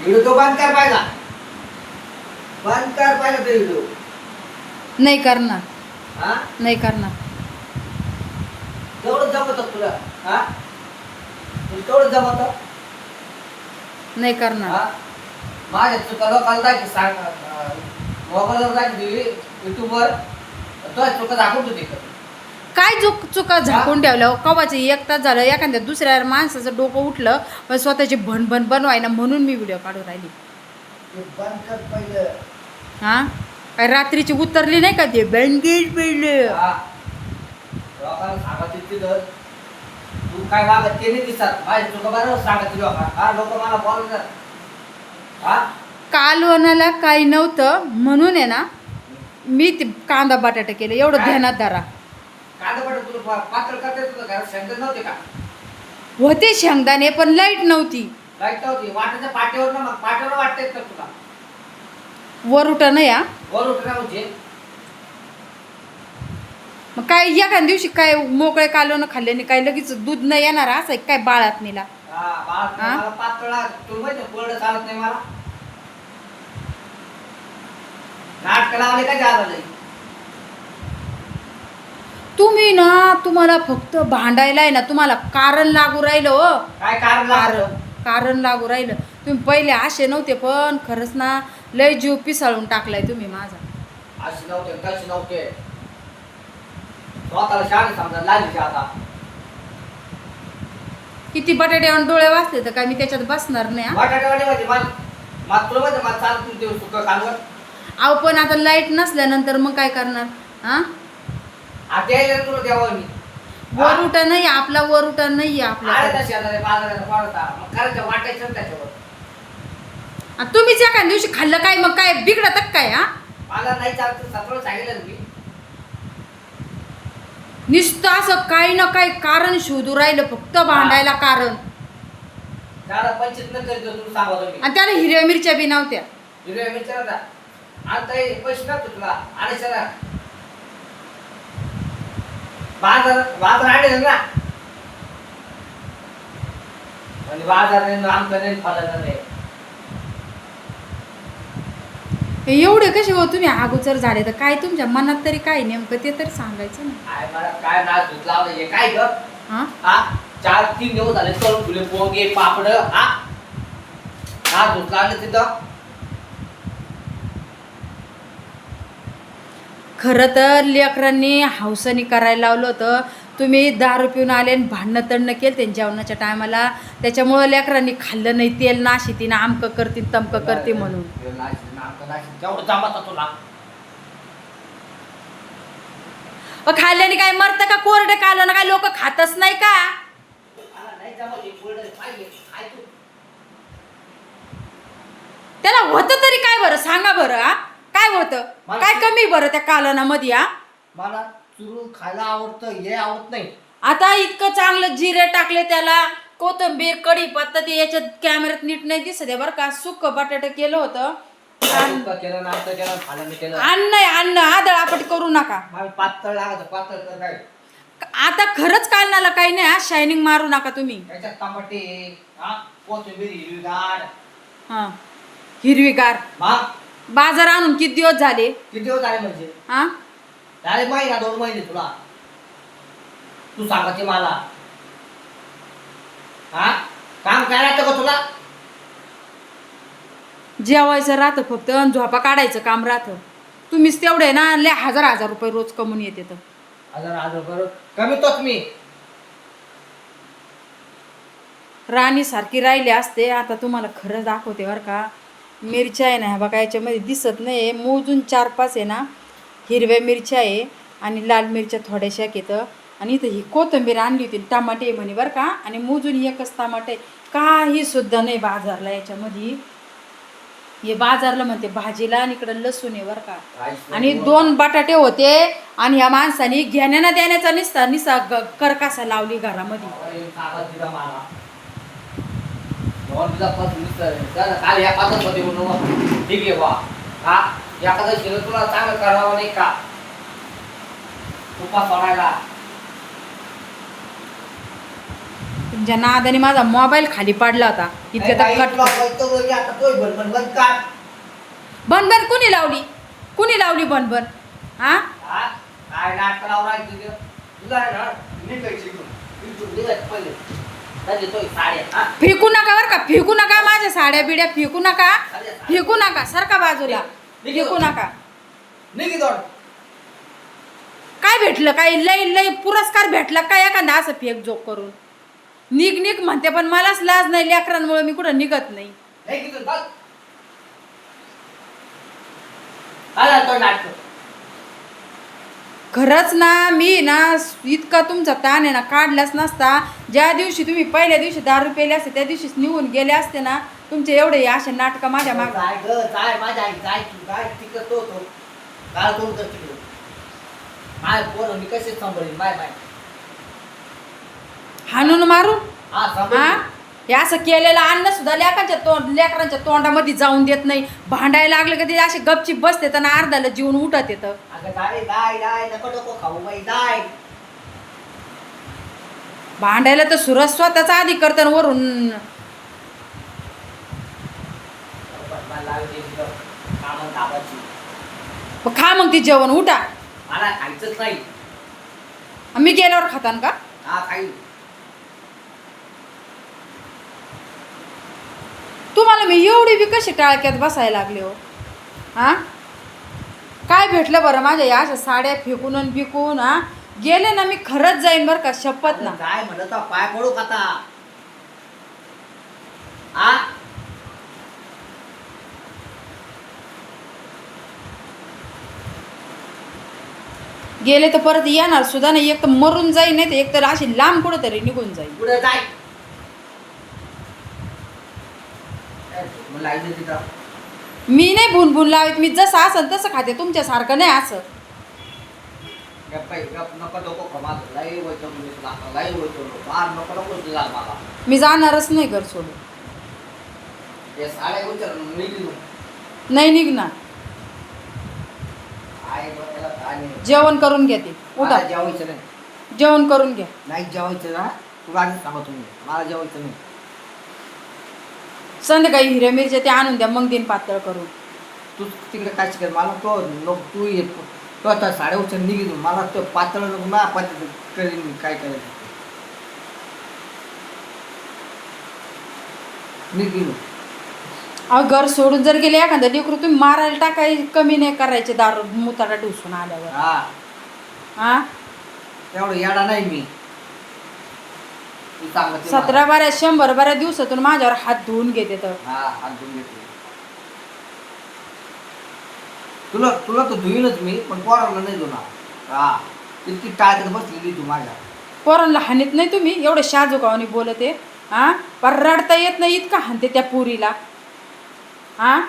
Video तो बंद कर पाहिला. बंद कर पाहिला तो व्हिडिओ. नाही करणार. हा? नाही करणार. तेवढं जमत तुला? हा? तुला तेवढं जमत? नाही करणार. हा? माझ्या चुका लोकांना दाखव सांग मोबाईलवर दाखव युट्यूबवर तो चुका दाखवून तू तिकडं काय चुक चुका झाकून ठेवलं कवाचे एक तास झालं एखाद्या दुसऱ्या माणसाचं डोकं उठलं पण स्वतःची भणभण बनवायना म्हणून मी व्हिडिओ काढून राहिली. हा काय रात्रीची उतरली नाही का ते? बँकेज पडलं लोकांना सांगायचं तिथं. तू काय वागत ते नाही दिसत? माझ्या चुका बरोबर सांगत लोक. लोक मला बोलतात. हा? कालवणाला काही नव्हतं म्हणून आहे ना मी ते कांदा बटाटा केलं. एवढं? ध्यानात धरा. कांदा बटाटा तुला पा- पातळ करता येत तुला घरात शेंगदाणे नव्हते का? होते शेंगदाणे पण लाइट नव्हती. लाइट नव्हती. वाटाच्या पाट्यावर ना मग पाट्यावर वाटते का तुला? वर उठ नाही हा वर उठणार म्हणजे. मग काय एखाद्या दिवशी काय मोकळे कालवणं खाल्ल्याने काय लगेच दूध न येणार असं आहे काय बाळात नेला हा बाळा हा? मला पातळा तुला माहिती कोरडं चालत नाही मला. नाटक लावले का जादा लई? तुम्ही ना तुम्हाला फक्त भांडायला आहे ना तुम्हाला कारण लागू राहिलं हो. काय कारण कारण कारण लागू राहिलं. तुम्ही पहिले असे नव्हते पण खरंच ना लय जीव पिसाळून टाकलाय तुम्ही माझा. अशी नव्हते तशी नव्हते. स्वतःला शाळे समजा लागली आता. किती बटाट्यावर डोळे वाचले तर काय मी त्याच्यात बसणार नाही हा? वाटाटेवाडी मला मला तुला माहिती मला चालत तुला देऊ सुख कालवर अहो पण आता लाइट नसल्यानंतर मग काय करणार हा? तुला द्यावं मी. वर उठा नाही आपला वर उठा नाही आले आपला तशी आता बाजारात पडता मग करायचं वाटायचं ना त्याच्यावर. तुम्हीच एका दिवशी खाल्लं काय मग काय बिघडत काय हा? मला नाही चालत सत्र सांगितलं ना मी. नुसतं असं काही ना काही कारण शोधू राहिलं फक्त भांडायला कारण. न करीत तुला सांगतो मी आणि त्याला हिरव्या मिरच्या बी नव्हत्या. हिरव्या विचारता आता हे पैसे टाकतो तुला. आणि चला बाजार आणि नाही आमचं नाही हे एवढे कसे हो तुम्ही? अगोदर झाले तर काय तुमच्या मनात तरी काय नेमकं ते तरी सांगायचं ना. काय मला काय नाच धुत लावलं हे काय ग? हा? चार तीन दिवस झाले तळून फुले पोंगे पापड हा? नाच धुत लावलं तिथं? खरं तर लेकरांनी हौसनी करायला लावलं होतं. तुम्ही दारू पिऊन आले आणि भांडणं तडणं केलं त्यांच्या जेवणाच्या टायमाला. त्याच्यामुळं लेकरांनी खाल्लं नाही तेल नाशी तिनं आमकं करतील तमकं करते म्हणून. खाल्ल्याने काय मरतं का? कोरडे कालं ना काय? लोक खातच नाही का? त्याला होतं तरी काय बरं? सांगा बरं हा? काय होतं? मला- काय कमी बरं त्या कालनामध्ये हा? मला चुरून खायला आवडतं हे आवडत नाही. आता इतकं चांगलं जिरे टाकले त्याला कोथिंबीर कढीपत्ता ते याच्यात कॅमेऱ्यात नीट नाही दिसत आहे बरं का. सुक्क बटाटा केलं होतं. आणि तुका केलं नाश्ता केलं खायला मी केलं. अन्न आहे अन्न. आदळ आपट करू नका. मला पातळ लागत पातळ काय? आता खरंच कालनाला काही नाही हा? शायनिंग मारू नका तुम्ही. त्याच्यात टमाटे हा? कोथिंबीर हिरवीगार. हा. हिरवीगार. मग बाजार आणून किती दिवस झाले? किती दिवस झाले म्हणजे? हा झाले महिना दोन महिने तुला? तू सांगायचे मला. हा काम करायचं का तुला? जेवायचं राहतं फक्त आणि झोपा काढायचं काम राहतं. तुम्हीच तेवढे ना लय हजार हजार रुपये रोज कमवून येते तर. हजार हजार बरोबर कमी तोच मी. राणी सारखी राहिली असते आता तुम्हाला खरं दाखवते बरं का. मिरच्या आहे ना ह्या बघा याच्यामध्ये दिसत नाही आहे मोजून चार पाच आहे ना हिरव्या मिरच्या आहे आणि लाल मिरच्या थोड्याशा येतं आणि इथं ही कोथिंबीर आणली होती टमाटे म्हणे बरं का. आणि मोजून एकच टमाटे काही सुद्धा नाही बाजारला याच्यामध्ये. हे बाजारला म्हणते भाजीला आणि इकडं लसूण आहे बरं का. आणि दोन बटाटे होते आणि ह्या माणसाने घेण्याना देण्याचा निसता निसा ग- करकासा लावली घरामध्ये. चला, काल या पाचच मध्ये म्हणून ठीक आहे बा. हा एखादं शिरं तुला चांगलं करावं नाही का? उपास सोडायला. तुमच्या नादाने माझा मोबाईल खाली पाडला होता. तर कट का? बनबन कुणी लावली? कुणी लावली बनबन हा? काय नाटक लावला तुझं? तुला पहिले. फेकू नका फेकू नका माझ्या साड्या बिड्या फेकू नका. फेकू नका सारखा बाजूला. फेकू नका. काय भेटलं? काय लय लय पुरस्कार भेटला काय एखादा असं फेक जोक करून? निघ निघ म्हणते पण मलाच लाज नाही लेकरांमुळे मी कुठं निघत नाही. नाटक? खरंच ना मी ना इतका तुमचा ताण आहे ना काढलाच नसता. ज्या दिवशी तुम्ही पहिल्या दिवशी दारू पेले असते त्या दिवशीच निघून गेले असते ना तुमचे एवढे असे नाटक माझ्या माग. जाय ग, जाय माझ्या आई, जाय तू, जाय तिकडं तो तो. काय करू तिकडं. माय पोरं मी कसे सांभाळीन? माय माय. हाणून मारून हा हा. हे असं केलेलं अन्न सुद्धा लेकरांच्या तोंड लेकरांच्या तोंडामध्ये जाऊन देत नाही. भांडायला लागलं का ते असे गपची बसते तर अर्धाला जीवन उठत येतं. अगं जाय जाय जाय नको नको खाऊ बाई जाय भांडायला तर सुरज स्वतःचा आधी करतं आणि वरून मला लावायची तिथं. कामं दाबायची. खा मग ती जेवण उठा. मला खायचंच नाही. मी गेल्यावर खातान का? हा खाईल तुम्हाला मी एवढी बी कशी टाळक्यात बसायला लागले हो? हा? काय भेटलं बरं माझ्या या अशा साड्या फेकून आणि बिकून हा? गेले ना मी खरंच जाईन बरं का शपथ ना. काय म्हणत पाय पडू का आता? आ? गेले तर परत येणार सुद्धा नाही एक तर मरून जाईन नाही तर एक तर अशी लांब कुठं तरी निघून जाईल पुढे जाय. मला तिथं. मी नाही भून भून लावत मी जसं असेल तसं खाते तुमच्यासारखं नाही असं. मी जाणारच नाही घर सोडून. नाही निघणार. जेवण करून घ्या ते. उठा. जेवायचं नाही. जेवण करून घ्या नाही जेवायचं ना तुला तुम्ही. मला जेवायचं नाही. संध्याकाळी हिऱ्या मिरच्या ते आणून द्या मग दिन पातळ करून. तू तिकडे काय शिकेल? मला तो नको तू ये. तो आता साड्या उचल निघितून मला तो पातळ नको. ना पातळ करीन मी. काय करायचं? निघिलो अहो घर सोडून जर गेले एखादं लेकरू तुम्ही मारायला टाकाय कमी नाही करायचे दारू मुतारा ढुसून आल्यावर. हा. हा? तेवढं येडा नाही मी. ते. सतरा बाऱ्या शंभर बाऱ्या दिवसातून माझ्यावर हात धुवून घेते तर. हा हात धुवून घेतले तुला तुला तर धुईनच मी पण पोराला नाही धुणार. हा इतकी टाळकत बसलेली तू माझ्या. पोरांना हानीत नाही तुम्ही एवढे शाजूकावानी बोलते हा? पर रडता येत नाही इतका हानते त्या पुरीला. हा?